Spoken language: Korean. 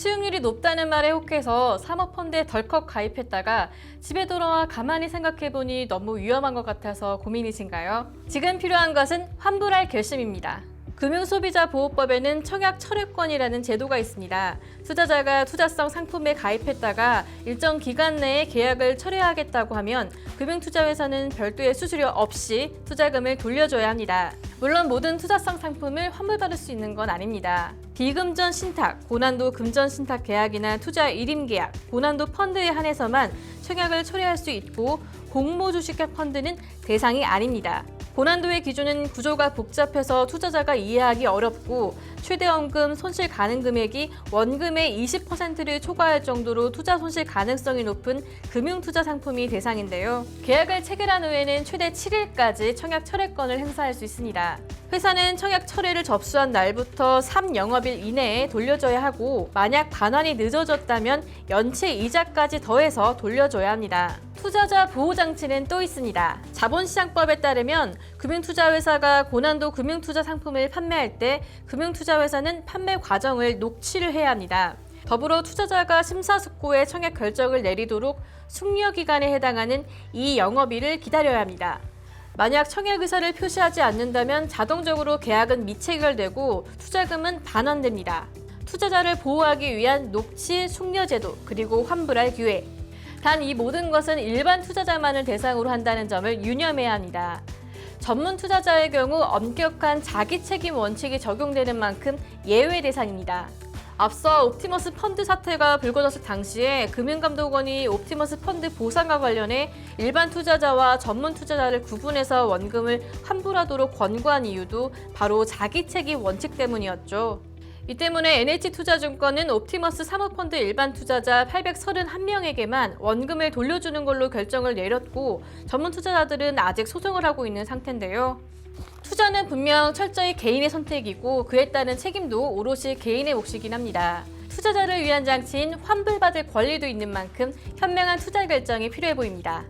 수익률이 높다는 말에 혹해서 사모펀드에 덜컥 가입했다가 집에 돌아와 가만히 생각해보니 너무 위험한 것 같아서 고민이신가요? 지금 필요한 것은 환불할 결심입니다. 금융소비자보호법에는 청약 철회권이라는 제도가 있습니다. 투자자가 투자성 상품에 가입했다가 일정 기간 내에 계약을 철회하겠다고 하면 금융투자회사는 별도의 수수료 없이 투자금을 돌려줘야 합니다. 물론 모든 투자성 상품을 환불받을 수 있는 건 아닙니다. 비금전 신탁, 고난도 금전 신탁 계약이나 투자 일임 계약, 고난도 펀드에 한해서만 청약을 철회할 수 있고 공모 주식형 펀드는 대상이 아닙니다. 고난도의 기준은 구조가 복잡해서 투자자가 이해하기 어렵고 최대 원금 손실 가능 금액이 원금의 20%를 초과할 정도로 투자 손실 가능성이 높은 금융 투자 상품이 대상인데요. 계약을 체결한 후에는 최대 7일까지 청약 철회권을 행사할 수 있습니다. 회사는 청약 철회를 접수한 날부터 3영업일 이내에 돌려줘야 하고 만약 반환이 늦어졌다면 연체 이자까지 더해서 돌려줘야 합니다. 투자자 보호 장치는 또 있습니다. 자본시장법에 따르면 금융투자회사가 고난도 금융투자 상품을 판매할 때 금융투자회사는 판매 과정을 녹취를 해야 합니다. 더불어 투자자가 심사숙고해 청약 결정을 내리도록 숙려 기간에 해당하는 이 영업일을 기다려야 합니다. 만약 청약 의사를 표시하지 않는다면 자동적으로 계약은 미체결되고 투자금은 반환됩니다. 투자자를 보호하기 위한 녹취 숙려 제도 그리고 환불할 기회. 단 이 모든 것은 일반 투자자만을 대상으로 한다는 점을 유념해야 합니다. 전문 투자자의 경우 엄격한 자기 책임 원칙이 적용되는 만큼 예외 대상입니다. 앞서 옵티머스 펀드 사태가 불거졌을 당시에 금융감독원이 옵티머스 펀드 보상과 관련해 일반 투자자와 전문 투자자를 구분해서 원금을 환불하도록 권고한 이유도 바로 자기 책임 원칙 때문이었죠. 이 때문에 NH투자증권은 옵티머스 사모펀드 일반 투자자 831명에게만 원금을 돌려주는 걸로 결정을 내렸고 전문 투자자들은 아직 소송을 하고 있는 상태인데요. 투자는 분명 철저히 개인의 선택이고 그에 따른 책임도 오롯이 개인의 몫이긴 합니다. 투자자를 위한 장치인 환불받을 권리도 있는 만큼 현명한 투자 결정이 필요해 보입니다.